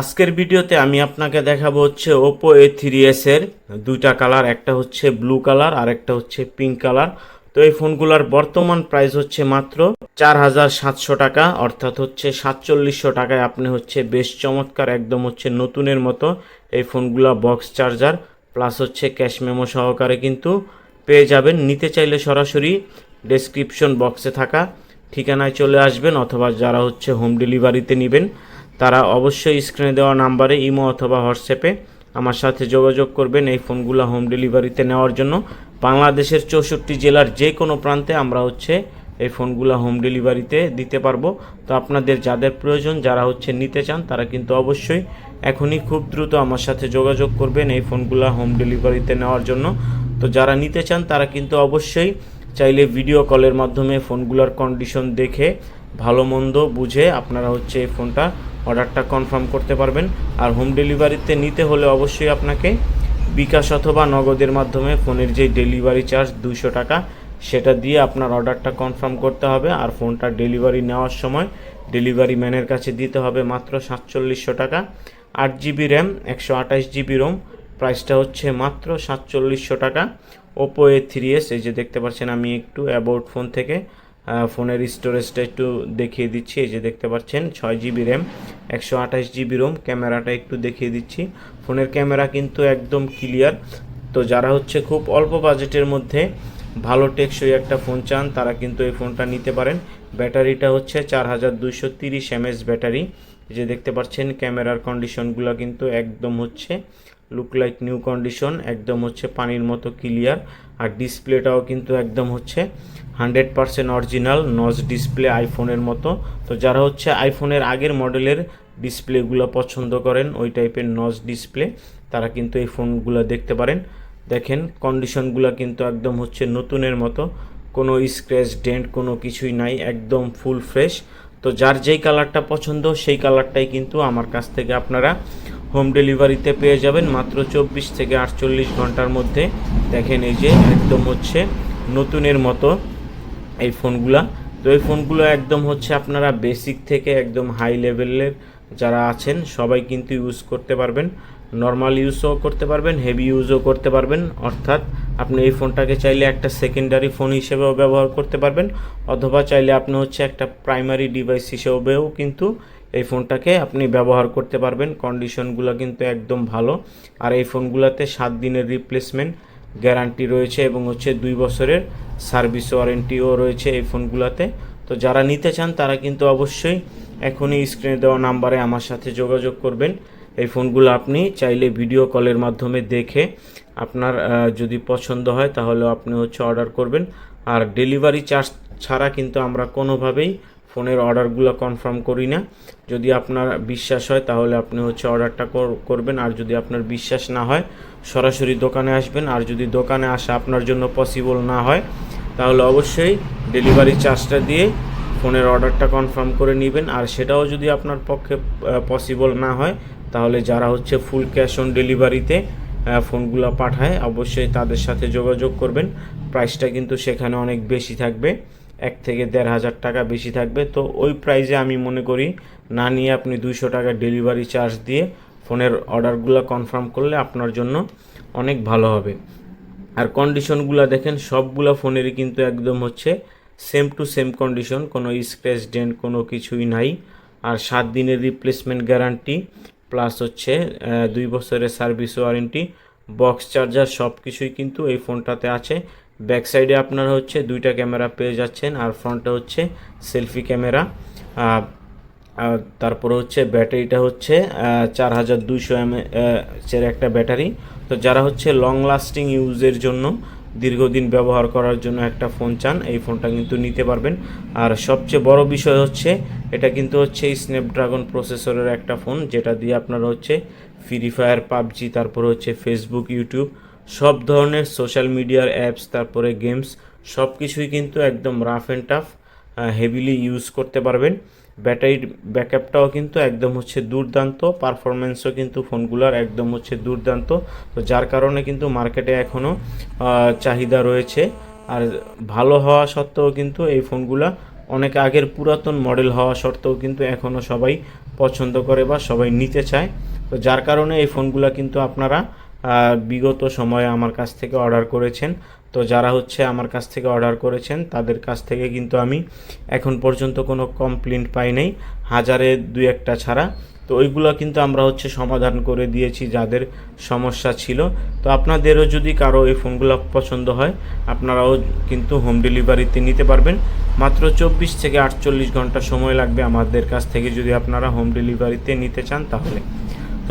আজকের ভিডিওতে আমি আপনাকে দেখাবো হচ্ছে ওপো এ থ্রি এস এর দুইটা কালার, একটা হচ্ছে ব্লু কালার আর একটা হচ্ছে পিঙ্ক কালার। তো এই ফোনগুলোর বর্তমান প্রাইস হচ্ছে মাত্র চার হাজার সাতশো টাকা, অর্থাৎ হচ্ছে সাতচল্লিশশো টাকায় আপনি হচ্ছে বেশ চমৎকার একদম হচ্ছে নতুনের মতো এই ফোনগুলা বক্স চার্জার প্লাস হচ্ছে ক্যাশ মেমো সহকারে কিন্তু পেয়ে যাবেন। নিতে চাইলে সরাসরি ডেসক্রিপশন বক্সে থাকা ঠিকানায় চলে আসবেন, অথবা যারা হচ্ছে হোম ডেলিভারিতে নেবেন। তারা অবশ্যই স্ক্রিনে দেওয়া নাম্বারে ইমো অথবা হোয়াটসঅ্যাপে আমার সাথে যোগাযোগ করবেন এই ফোনগুলো হোম ডেলিভারিতে নেওয়ার জন্য। বাংলাদেশের চৌষট্টি জেলার যে কোনো প্রান্তে আমরা হচ্ছে এই ফোনগুলো হোম ডেলিভারিতে দিতে পারব। তো আপনাদের যাদের প্রয়োজন, যারা হচ্ছে নিতে চান, তারা কিন্তু অবশ্যই এখনই খুব দ্রুত আমার সাথে যোগাযোগ করবেন এই ফোনগুলো হোম ডেলিভারিতে নেওয়ার জন্য। তো যারা নিতে চান, তারা কিন্তু অবশ্যই চাইলে ভিডিও কলের মাধ্যমে ফোনগুলোর কন্ডিশন দেখে, ভালো মন্দ বুঝে আপনারা হচ্ছে এই ফোনটা অর্ডারটা কনফার্ম করতে পারবেন। আর হোম ডেলিভারিতে নিতে হলে অবশ্যই আপনাকে বিকাশ অথবা নগদের মাধ্যমে ফোনের যে ডেলিভারি চার্জ দুইশো টাকা, সেটা দিয়ে আপনার অর্ডারটা কনফার্ম করতে হবে। আর ফোনটা ডেলিভারি নেওয়ার সময় ডেলিভারি ম্যানের কাছে দিতে হবে মাত্র সাতচল্লিশশো টাকা। আট জিবি র্যাম, একশো আঠাশ জিবি রোম, প্রাইসটা হচ্ছে মাত্র সাতচল্লিশশো টাকা। ওপো এ থ্রি এস, এই যে দেখতে পাচ্ছেন আমি একটু অ্যাবাউট ফোন থেকে ফোনের স্টোরেজটা একটু দেখিয়ে দিচ্ছি, এই যে দেখতে পাচ্ছেন, ছয় জিবি র্যাম একশো আঠাশ জিবি রোম ক্যামেরাটা একটু দেখিয়ে দিচ্ছি। ফোনের ক্যামেরা কিন্তু একদম ক্লিয়ার তো যারা হচ্ছে খুব অল্প বাজেটের মধ্যে ভালো টেকসই একটা ফোন চান, তারা কিন্তু এই ফোনটা নিতে পারেন। ব্যাটারিটা হচ্ছে চার হাজার দুইশো তিরিশ এমএস ব্যাটারি। এই যে দেখতে পাচ্ছেন, ক্যামেরার কন্ডিশনগুলো কিন্তু একদম হচ্ছে লুক লাইক নিউ কন্ডিশন একদম হচ্ছে পানির মতো ক্লিয়ার আর ডিসপ্লেটাও কিন্তু একদম হচ্ছে হান্ড্রেড পারসেন্ট অরিজিনাল নজ ডিসপ্লে আইফোনের মতো। তো যারা হচ্ছে আইফোনের আগের মডেলের ডিসপ্লেগুলো পছন্দ করেন, ওই টাইপের নজ ডিসপ্লে তারা কিন্তু এই ফোনগুলো দেখতে পারেন। দেখেন কন্ডিশনগুলো কিন্তু একদম হচ্ছে নতুনের মতো, কোনো স্ক্র্যাচ ডেন্ট কোনো কিছুই নাই, একদম ফুল ফ্রেশ তো যার যেই কালারটা পছন্দ, সেই কালারটাই কিন্তু আমার কাছ থেকে আপনারা হোম ডেলিভারিতে পেয়ে যাবেন। মাত্র চব্বিশ থেকে আটচল্লিশ ঘণ্টার মধ্যে। দেখেন এই যে একদম হচ্ছে নতুনের মতো এই ফোনগুলা। তো এই ফোনগুলো একদম হচ্ছে আপনারা বেসিক থেকে একদম হাই লেভেলের যারা আছেন, সবাই কিন্তু ইউজ করতে পারবেন। নর্মাল ইউজও করতে পারবেন হেভি ইউজও করতে পারবেন। অর্থাৎ আপনি এই ফোনটাকে চাইলে একটা সেকেন্ডারি ফোন হিসেবেও ব্যবহার করতে পারবেন, অথবা চাইলে আপনি হচ্ছে একটা প্রাইমারি ডিভাইস হিসেবেও কিন্তু এই ফোনটাকে আপনি ব্যবহার করতে পারবেন। কন্ডিশনগুলো কিন্তু একদম ভালো। আর এই ফোনগুলোতে সাত দিনের রিপ্লেসমেন্ট গ্যারান্টি রয়েছে এবং হচ্ছে দুই বছরের সার্ভিস ওয়ারেন্টিও রয়েছে এই ফোনগুলোতে। তো যারা নিতে চান তারা কিন্তু অবশ্যই এখনই স্ক্রিনে দেওয়া নাম্বারে আমার সাথে যোগাযোগ করবেন। এই ফোনগুলো আপনি চাইলে ভিডিও কলের মাধ্যমে দেখে আপনার যদি পছন্দ হয় তাহলে আপনি হচ্ছে অর্ডার করবেন। আর ডেলিভারি চার্জ ছাড়া কিন্তু আমরা কোনোভাবেই ফোনের অর্ডারগুলো কনফার্ম করি না। যদি আপনার বিশ্বাস হয় তাহলে আপনি হচ্ছে অর্ডারটা করবেন। আর যদি আপনার বিশ্বাস না হয়, সরাসরি দোকানে আসবেন। আর যদি দোকানে আসা আপনার জন্য পসিবল না হয়, তাহলে অবশ্যই ডেলিভারি চার্জটা দিয়ে ফোনের অর্ডারটা কনফার্ম করে নেবেন। আর সেটাও যদি আপনার পক্ষে পসিবল না হয়, তাহলে যারা হচ্ছে ফুল ক্যাশ অন ডেলিভারিতে ফোনগুলো পাঠায়, অবশ্যই তাদের সাথে যোগাযোগ করবেন। প্রাইসটা কিন্তু সেখানে অনেক বেশি থাকবে, এক থেকে দেড় হাজার টাকা বেশি থাকবে। তো ওই প্রাইজে আমি মনে করি, না নিয়ে আপনি দুইশো টাকা ডেলিভারি চার্জ দিয়ে ফোনের অর্ডারগুলো কনফার্ম করলে আপনার জন্য অনেক ভালো হবে। আর কন্ডিশনগুলো দেখেন, সবগুলো ফোনেরই কিন্তু একদম হচ্ছে সেম টু সেম কন্ডিশন কোনো স্ক্র্যাচ ডেন্ট কোনো কিছুই নাই। আর সাত দিনের রিপ্লেসমেন্ট গ্যারান্টি প্লাস হচ্ছে দুই বছরের সার্ভিস ওয়ারেন্টি বক্স চার্জার সব কিছুই কিন্তু এই ফোনটাতে আছে। ব্যাক সাইডে আপনারা হচ্ছে দুইটা ক্যামেরা পেয়ে যাচ্ছেন, আর ফ্রন্টে হচ্ছে সেলফি ক্যামেরা তারপরে হচ্ছে ব্যাটারিটা হচ্ছে চার হাজার দুইশো এম এর একটা ব্যাটারি। তো যারা হচ্ছে লং লাস্টিং ইউজের জন্য দীর্ঘদিন ব্যবহার করার জন্য একটা ফোন চান, এই ফোনটা কিন্তু নিতে পারবেন। আর সবচেয়ে বড় বিষয় হচ্ছে, এটা কিন্তু হচ্ছে স্ন্যাপড্রাগন প্রসেসরের একটা ফোন যেটা দিয়ে আপনারা হচ্ছে ফ্রি ফায়ার পাবজি, তারপরে হচ্ছে ফেসবুক ইউটিউব সব ধরনের সোশ্যাল মিডিয়ার অ্যাপস তারপরে গেমস সব কিছুই কিন্তু একদম rough and tough heavily use করতে পারবেন। ব্যাটারির ব্যাকআপটাও কিন্তু একদম হচ্ছে দুর্দান্ত পারফরমেন্সও কিন্তু ফোনগুলোর একদম হচ্ছে দুর্দান্ত। তো যার কারণে কিন্তু মার্কেটে এখনও চাহিদা রয়েছে। আর ভালো হওয়া সত্ত্বেও কিন্তু এই ফোনগুলা অনেক আগের পুরাতন মডেল হওয়া সত্ত্বেও কিন্তু এখনও সবাই পছন্দ করে বা সবাই নিতে চায়। তো যার কারণে এই ফোনগুলো কিন্তু আপনারা বিগত সময়ে আমার কাছ থেকে অর্ডার করেছেন। তো যারা হচ্ছে আমার কাছ থেকে অর্ডার করেছেন, তাদের কাছ থেকে কিন্তু আমি এখন পর্যন্ত কোনো কমপ্লেন্ট পাই নাই। হাজারে দুই একটা ছাড়া। তো ওইগুলো কিন্তু আমরা হচ্ছে সমাধান করে দিয়েছি যাদের সমস্যা ছিল। তো আপনাদেরও যদি কারও এই ফোনগুলো পছন্দ হয়, আপনারাও কিন্তু হোম ডেলিভারিতে নিতে পারবেন। মাত্র চব্বিশ থেকে আটচল্লিশ ঘণ্টা সময় লাগবে আমাদের কাছ থেকে যদি আপনারা হোম ডেলিভারিতে নিতে চান তাহলে।